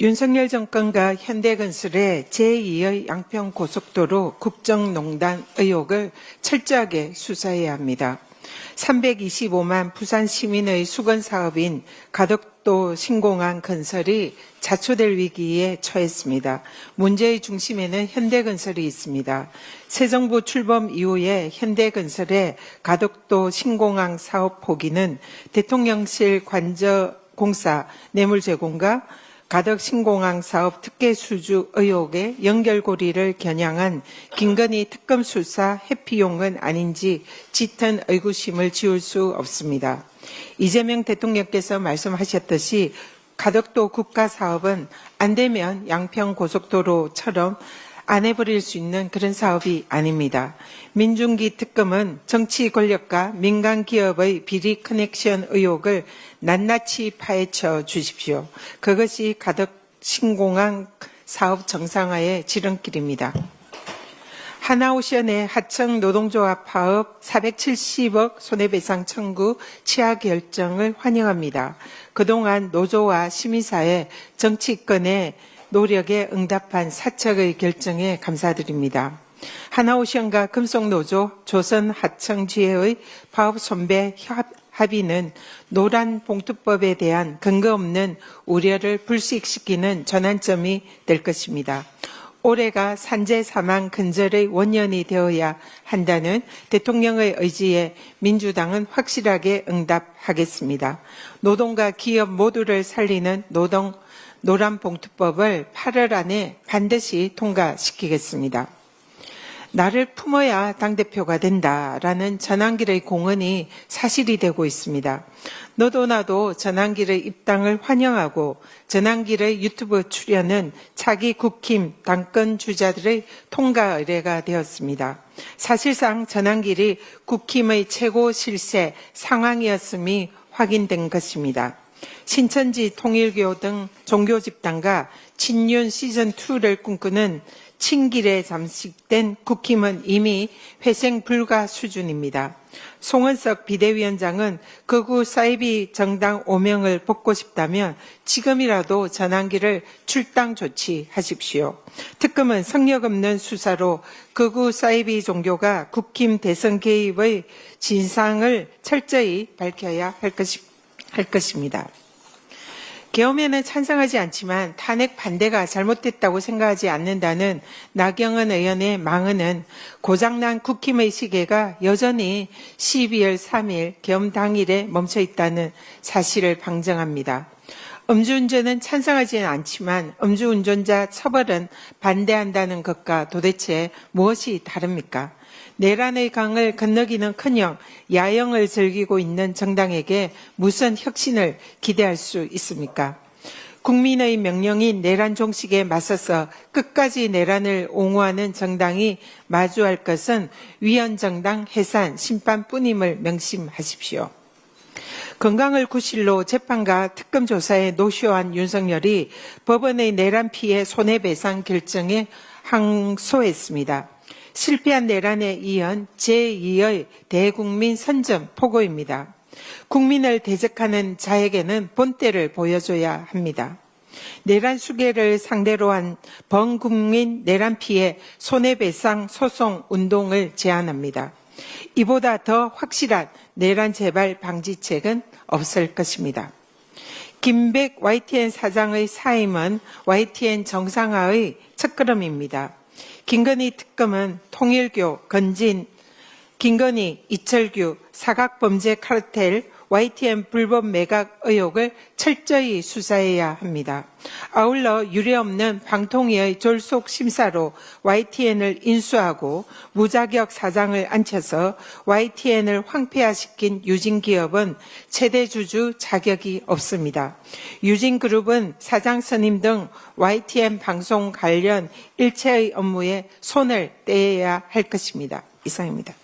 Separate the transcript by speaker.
Speaker 1: 윤석열 정권과 현대건설의 제2의 양평고속도로 국정농단 의혹을 철저하게 수사해야 합니다. 325만 부산 시민의 수건 사업인 가덕도 신공항 건설이 자초될 위기에 처했습니다. 문제의 중심에는 현대건설이 있습니다. 새 정부 출범 이후에 현대건설의 가덕도 신공항 사업 포기는 대통령실 관저 공사 뇌물 제공과 가덕 신공항 사업 특혜 수주 의혹의 연결고리를 겨냥한 김건희 특검 수사 회피용은 아닌지 짙은 의구심을 지울 수 없습니다. 이재명 대통령께서 말씀하셨듯이 가덕도 국가 사업은 안 되면 양평 고속도로처럼 안 해버릴 수 있는 그런 사업이 아닙니다. 민중기 특검은 정치 권력과 민간 기업의 비리 커넥션 의혹을 낱낱이 파헤쳐 주십시오. 그것이 가덕 신공항 사업 정상화의 지름길입니다. 하나오션의 하청 노동조합 파업 470억 손해배상 청구 취하 결정을 환영합니다. 그동안 노조와 시민사회, 정치권의 노력에 응답한 사측의 결정에 감사드립니다. 하나오션과 금속노조, 조선하청지회의 파업 협, 합의는 노란 봉투법에 대한 근거 없는 우려를 불식시키는 전환점이 될 것입니다. 올해가 산재 사망 근절의 원년이 되어야 한다는 대통령의 의지에 민주당은 확실하게 응답하겠습니다. 노동과 기업 모두를 살리는 노동 노란봉투법을 8월 안에 반드시 통과시키겠습니다. 나를 품어야 당대표가 된다라는 전환길의 공언이 사실이 되고 있습니다. 너도 나도 전환길의 입당을 환영하고 전환길의 유튜브 출연은 차기 국힘 당권 주자들의 통과 의뢰가 되었습니다. 사실상 전환길이 국힘의 최고 실세 상황이었음이 확인된 것입니다. 신천지 통일교 등 종교 집단과 친윤 시즌2를 꿈꾸는 친길에 잠식된 국힘은 이미 회생 불가 수준입니다. 송은석 비대위원장은 극우 사이비 정당 오명을 벗고 싶다면 지금이라도 전환기를 출당 조치하십시오. 특검은 성역 없는 수사로 극우 사이비 종교가 국힘 대선 개입의 진상을 철저히 밝혀야 할, 것이, 할 것입니다. 계엄에는 찬성하지 않지만 탄핵 반대가 잘못됐다고 생각하지 않는다는 나경원 의원의 망언은 고장난 국힘의 시계가 여전히 12월 3일 계엄 당일에 멈춰 있다는 사실을 방정합니다. 음주운전은 찬성하지는 않지만 음주운전자 처벌은 반대한다는 것과 도대체 무엇이 다릅니까? 내란의 강을 건너기는 커녕 야영을 즐기고 있는 정당에게 무슨 혁신을 기대할 수 있습니까? 국민의 명령인 내란 종식에 맞서서 끝까지 내란을 옹호하는 정당이 마주할 것은 위헌정당 해산 심판뿐임을 명심하십시오. 건강을 구실로 재판과 특검 조사에 노쇼한 윤석열이 법원의 내란 피해 손해배상 결정에 항소했습니다. 실패한 내란에 이은 제2의 대국민 선점 포고입니다. 국민을 대적하는 자에게는 본때를 보여줘야 합니다. 내란 수계를 상대로 한 범국민 내란 피해 손해배상 소송 운동을 제안합니다. 이보다 더 확실한 내란 재발 방지책은 없을 것입니다. 김백 YTN 사장의 사임은 YTN 정상화의 첫걸음입니다. 김건희 특검은 통일교, 건진, 김건희, 이철규, 사각범죄 카르텔, YTN 불법 매각 의혹을 철저히 수사해야 합니다. 아울러 유례없는 방통위의 졸속 심사로 YTN을 인수하고 무자격 사장을 앉혀서 YTN을 황폐화시킨 유진 기업은 최대 주주 자격이 없습니다. 유진 그룹은 사장 선임 등 YTN 방송 관련 일체의 업무에 손을 떼야 할 것입니다. 이상입니다.